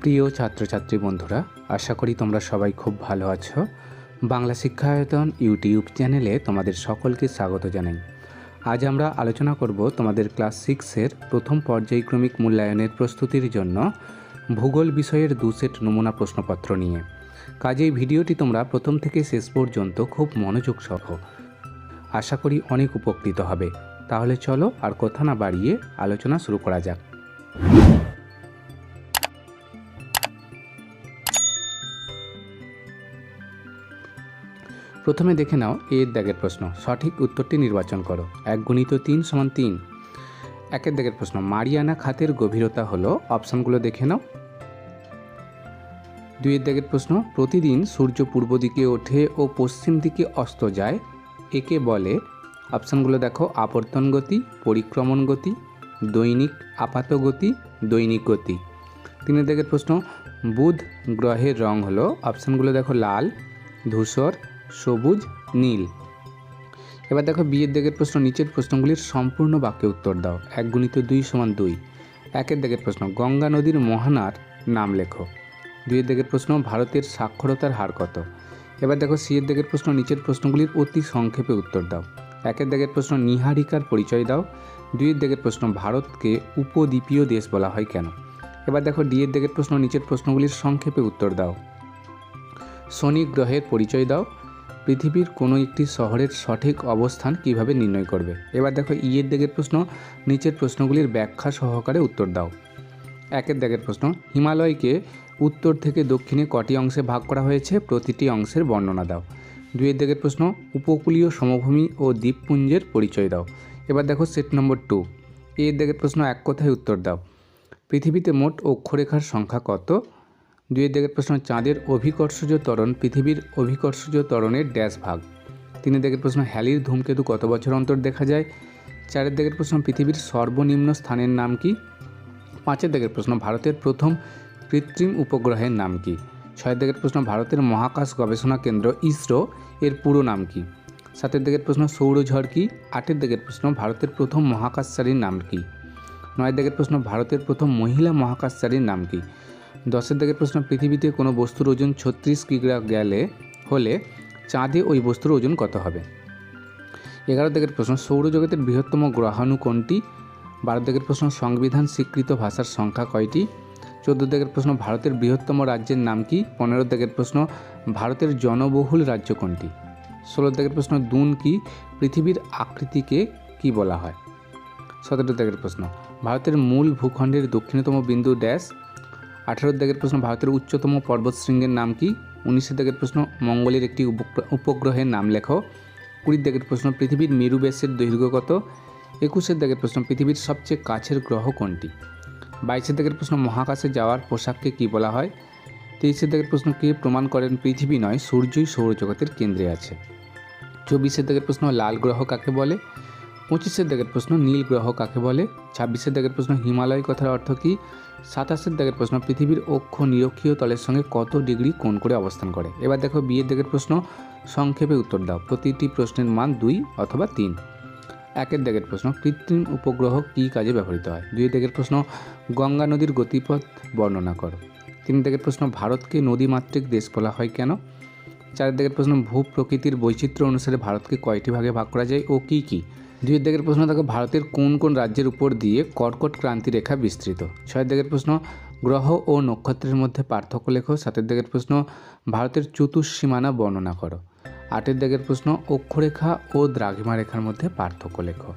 প্রিয় ছাত্রছাত্রী বন্ধুরা, আশা করি তোমরা সবাই খুব ভালো আছো। বাংলা শিক্ষায়তন ইউটিউব চ্যানেলে তোমাদের সকলকে স্বাগত জানাই। আজ আমরা আলোচনা করব তোমাদের ক্লাস সিক্সের প্রথম পর্যায়ক্রমিক মূল্যায়নের প্রস্তুতির জন্য ভূগোল বিষয়ের দু সেট নমুনা প্রশ্নপত্র নিয়ে। কাজেই ভিডিওটি তোমরা প্রথম থেকে শেষ পর্যন্ত খুব মনোযোগ সহ। আশা করি অনেক উপকৃত হবে। তাহলে চলো আর কথা না বাড়িয়ে আলোচনা শুরু করা যাক। প্রথমে দেখে নাও এর দাগের প্রশ্ন। সঠিক উত্তরটি নির্বাচন করো। এক গুণিত তিন সমান তিন। একের দাগের প্রশ্ন, মারিয়ানা খাতের গভীরতা হলো, অপশানগুলো দেখে নাও। দুইয়ের দাগের প্রশ্ন, প্রতিদিন সূর্য পূর্ব দিকে ওঠে ও পশ্চিম দিকে অস্ত যায়। একে বলে, অপশানগুলো দেখো আবর্তন গতি, পরিক্রমণ গতি, দৈনিক আপাত গতি দৈনিক গতি। তিনের দিকের প্রশ্ন, বুধ গ্রহের রং হলো, অপশানগুলো দেখো লাল, ধূসর সবুজ, নীল। এবার দেখো বিয়ের দিকের প্রশ্ন, নিচের প্রশ্নগুলির সম্পূর্ণ বাক্যে উত্তর দাও। এক গুণিত দুই সমান দুই। একের দিকের প্রশ্ন, গঙ্গা নদীর মহানার নাম লেখো। দুইয়ের দিকের প্রশ্ন, ভারতের সাক্ষরতার হার কত? এবার দেখো সিয়ের দিকের প্রশ্ন, নিচের প্রশ্নগুলির অতি সংক্ষেপে উত্তর দাও। একের দিকের প্রশ্ন, নিহারিকার পরিচয় দাও। দুইয়ের দিকের প্রশ্ন, ভারতকে উপদ্বীপীয় দেশ বলা হয় কেন? এবার দেখো ডিয়ের দিকের প্রশ্ন, নিচের প্রশ্নগুলির সংক্ষেপে উত্তর দাও। শনি গ্রহের পরিচয় দাও। পৃথিবীর কোনো একটি শহরের সঠিক অবস্থান কীভাবে নির্ণয় করবে? এবার দেখো ইয়ের দিকের প্রশ্ন, নিচের প্রশ্নগুলির ব্যাখ্যা সহকারে উত্তর দাও। একের দিকের প্রশ্ন, হিমালয়কে উত্তর থেকে দক্ষিণে কটি অংশে ভাগ করা হয়েছে? প্রতিটি অংশের বর্ণনা দাও। দুইয়ের দিকের প্রশ্ন, উপকূলীয় সমভূমি ও দ্বীপপুঞ্জের পরিচয় দাও। এবার দেখো, সেট নম্বর টু। এর দিকের প্রশ্ন এক কথায় উত্তর দাও। পৃথিবীতে মোট অক্ষরেখার সংখ্যা কত? দুইয়ের দিকের প্রশ্ন চাঁদের অভিকর্ষজ ত্বরণ পৃথিবীর অভিকর্ষজ ত্বরণের ড্যাশ ভাগ। তিনের দিকের প্রশ্ন, হ্যালির ধূমকেতু কত বছর অন্তর দেখা যায়? চারের দিকের প্রশ্ন, পৃথিবীর সর্বনিম্ন স্থানের নাম কি? পাঁচের দিকের প্রশ্ন, ভারতের প্রথম কৃত্রিম উপগ্রহের নাম কি? ছয়ের দিকের প্রশ্ন, ভারতের মহাকাশ গবেষণা কেন্দ্র ইসরো এর পুরো নাম কি? সাতের দিকের প্রশ্ন সৌরঝড় কি? আটের দিকের প্রশ্ন, ভারতের প্রথম মহাকাশচারীর নাম কি? নয়ের দিকের প্রশ্ন, ভারতের প্রথম মহিলা মহাকাশচারীর নাম কি? দশের দিকের প্রশ্ন, পৃথিবীতে কোনো বস্তুর ওজন ছত্রিশ কিগ্রা গেলে হলে চাঁদে ওই বস্তুর ওজন কত হবে? এগারো দিকের প্রশ্ন, সৌরজগতের বৃহত্তম গ্রহাণু কোনটি? বারো দিকের প্রশ্ন, সংবিধান স্বীকৃত ভাষার সংখ্যা কয়টি? চোদ্দ দিকের প্রশ্ন, ভারতের বৃহত্তম রাজ্যের নাম কি? পনেরো দিকের প্রশ্ন, ভারতের জনবহুল রাজ্য কোনটি? ষোলো দিকের প্রশ্ন, দুন কি? পৃথিবীর আকৃতিকে কি বলা হয়? সতেরো দিকের প্রশ্ন, ভারতের মূল ভূখণ্ডের দক্ষিণতম বিন্দু ড্যাশ আঠেরো দিকের প্রশ্ন ভারতের উচ্চতম পর্বতশৃঙ্গের নাম কি? উনিশের দিকের প্রশ্ন মঙ্গলের একটি উপগ্র- উপগ্রহের নাম লেখো। কুড়ির দিকের প্রশ্ন পৃথিবীর মেরু ব্যাসের দৈর্ঘ্য কত? একুশের দিকের প্রশ্ন পৃথিবীর সবচেয়ে কাছের গ্রহ কোনটি? বাইশের দিকের প্রশ্ন মহাকাশে যাওয়ার পোশাককে কী বলা হয়? তেইশের দিকের প্রশ্ন কে প্রমাণ করেন? পৃথিবী নয়, সূর্যই সৌরজগতের কেন্দ্রে আছে। চব্বিশের দিকের প্রশ্ন লাল গ্রহ কাকে বলে? পঁচিশের দিকের প্রশ্ন নীল গ্রহ কাকে বলে? ছাব্বিশের দিকের প্রশ্ন হিমালয় কথার অর্থ কী? সাতাশের দিকের প্রশ্ন পৃথিবীর অক্ষ নিরক্ষীয় তলের সঙ্গে কত ডিগ্রি কোণ করে অবস্থান করে? এবার দেখো বিয়ের দিকের প্রশ্ন, সংক্ষেপে উত্তর দাও। প্রতিটি প্রশ্নের মান দুই অথবা তিন। একের দিকের প্রশ্ন, কৃত্রিম উপগ্রহ কী কাজে ব্যবহৃত হয়? দুই দিকের প্রশ্ন, গঙ্গা নদীর গতিপথ বর্ণনা করো। তিন দিকের প্রশ্ন, ভারতকে নদীমাতৃক দেশ বলা হয় কেন? চার দিকের প্রশ্ন ভূ প্রকৃতির বৈচিত্র্য অনুসারে ভারতকে কয়টি ভাগে ভাগ করা যায় ও কী কী? দুই দাগের প্রশ্ন, দেখো, ভারতের কোন কোন রাজ্যের উপর দিয়ে কর্কট ক্রান্তি রেখা বিস্তৃত? ছয়ের দিকের প্রশ্ন, গ্রহ ও নক্ষত্রের মধ্যে পার্থক্য লেখো। সাতের দিকের প্রশ্ন, ভারতের চতুর্সীমানা বর্ণনা করো। আটের দিকের প্রশ্ন, অক্ষরেখা ও দ্রাঘিমা রেখার মধ্যে পার্থক্য লেখো।